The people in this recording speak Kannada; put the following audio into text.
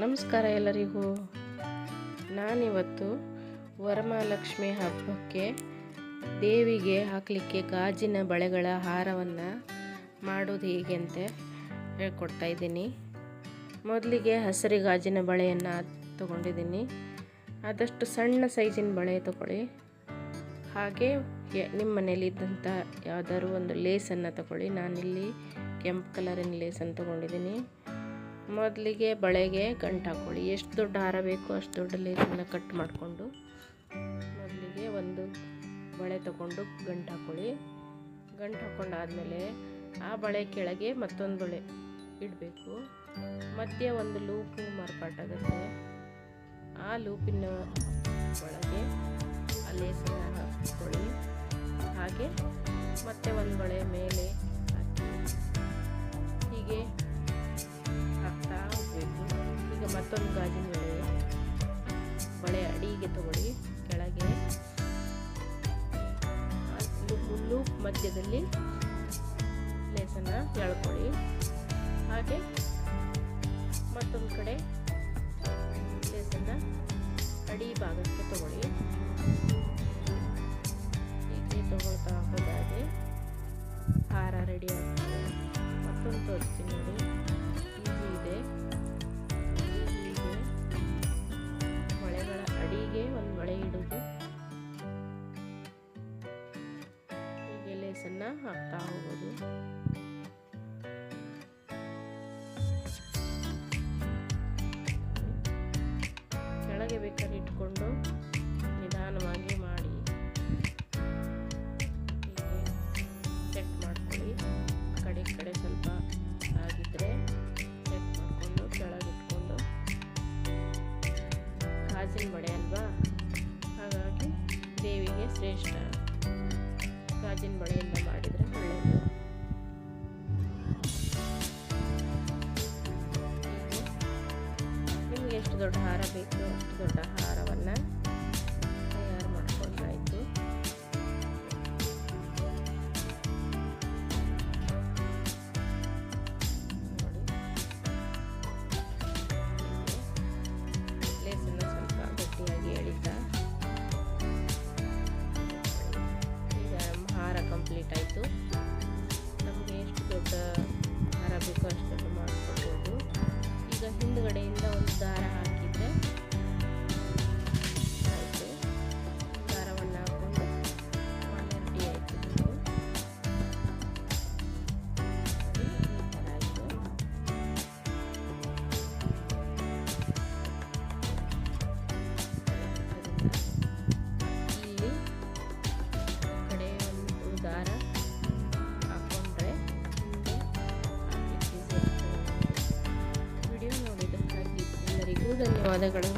ನಮಸ್ಕಾರ ಎಲ್ಲರಿಗೂ. ನಾನಿವತ್ತು ವರಮಹಾಲಕ್ಷ್ಮಿ ಹಬ್ಬಕ್ಕೆ ದೇವಿಗೆ ಹಾಕಲಿಕ್ಕೆ ಗಾಜಿನ ಬಳೆಗಳ ಹಾರವನ್ನು ಮಾಡೋದು ಹೇಗೆ ಅಂತ ಹೇಳ್ಕೊಡ್ತಾ ಇದ್ದೀನಿ. ಮೊದಲಿಗೆ ಹಸಿರು ಗಾಜಿನ ಬಳೆಯನ್ನು ತೊಗೊಂಡಿದ್ದೀನಿ. ಆದಷ್ಟು ಸಣ್ಣ ಸೈಜಿನ ಬಳೆ ತಗೊಳ್ಳಿ. ಹಾಗೆ ನಿಮ್ಮ ಮನೇಲಿ ಇದ್ದಂಥ ಯಾವುದಾದ್ರೂ ಒಂದು ಲೇಸನ್ನು ತಗೊಳ್ಳಿ. ನಾನಿಲ್ಲಿ ಕೆಂಪು ಕಲರಿನ ಲೇಸನ್ನು ತೊಗೊಂಡಿದ್ದೀನಿ. ಮೊದಲಿಗೆ ಬಳೆಗೆ ಗಂಟು ಹಾಕ್ಕೊಳ್ಳಿ. ಎಷ್ಟು ದೊಡ್ಡ ಹಾರ ಬೇಕೋ ಅಷ್ಟು ದೊಡ್ಡ ಲೇಸನ್ನು ಕಟ್ ಮಾಡಿಕೊಂಡು ಮೊದಲಿಗೆ ಒಂದು ಬಳೆ ತಗೊಂಡು ಗಂಟು ಹಾಕ್ಕೊಳ್ಳಿ. ಗಂಟು ಹಾಕ್ಕೊಂಡಾದಮೇಲೆ ಆ ಬಳೆ ಕೆಳಗೆ ಮತ್ತೊಂದು ಬಳೆ ಇಡಬೇಕು. ಮಧ್ಯೆ ಒಂದು ಲೂಪು ಮಾರ್ಪಾಟಾಗುತ್ತೆ ಆ ಲೂಪಿನ ಒಳಗೆ ಆ ಲೇಸನ್ನು ಹಾಕ್ಕೊಳ್ಳಿ. ಹಾಗೆ ಮತ್ತೆ ಒಂದು ಬಳೆ ಮೇಲೆ ಮತ್ತೊಂದು ಗಾಜಿನ ಬಳೆ ಅಡಿಗೆ ತಗೊಳ್ಳಿ. ಕೆಳಗೆ ಹುಲ್ಲು ಮಧ್ಯದಲ್ಲಿ ಲೇಸನ್ನು ಎಳ್ಕೊಳ್ಳಿ. ಹಾಗೆ ಮತ್ತೊಂದು ಕಡೆ ಲೇಸನ್ನು ಅಡಿ ಭಾಗಕ್ಕೆ ತಗೊಳ್ಳಿ. ಹೀಗೆ ತಗೊಳ್ತಾ ಹೋದಾಗೆ ಹಾರ ರೆಡಿ ಆಗ್ತದೆ. ಮತ್ತೊಂದು ತೋರಿಸ್ತೀನಿ ನೋಡಿ. ಹೀಗೆ ಹಾಕ್ತಾ ಹೋಗೋದು. ಕೆಳಗೆ ಬೇಕಾದ್ರೆ ಇಟ್ಕೊಂಡು ನಿಧಾನವಾಗಿ ಮಾಡಿ. ಸೆಟ್ ಮಾಡ್ಕೊಳ್ಳಿ. ಕಡೆ ಕಡೆ ಸ್ವಲ್ಪ ಆಗಿದ್ರೆ ಸೆಟ್ ಮಾಡಿಕೊಂಡು ಕೆಳಗೆ ಇಟ್ಕೊಂಡು. ಗಾಜಿನ ಬಡೆ ಅಲ್ವಾ? ಹಾಗಾಗಿ ದೇವಿಗೆ ಶ್ರೇಷ್ಠ. ಗಾಜಿನ ಬಳೆಯಿಂದ ಮಾಡಿದರೆ ಒಳ್ಳೆಯದು ನಿಮಗೆ ಎಷ್ಟು ದೊಡ್ಡ ಹಾರ ಬೇಕು? ಅಷ್ಟು ದೊಡ್ಡ ಹಾರವನ್ನು ಆಯಿತು. ನಮಗೆ ಎಷ್ಟು ದೊಡ್ಡ ದಾರ ಬೇಕೋ ಅಷ್ಟನ್ನು ದೊಡ್ಡ ಮಾಡಿಕೊಡ್ಬೋದು ಈಗ ಹಿಂದುಗಡೆಯಿಂದ ಒಂದು ದಾರ ಹಾಕಿದ್ರೆ ಧನ್ಯವಾದಗಳು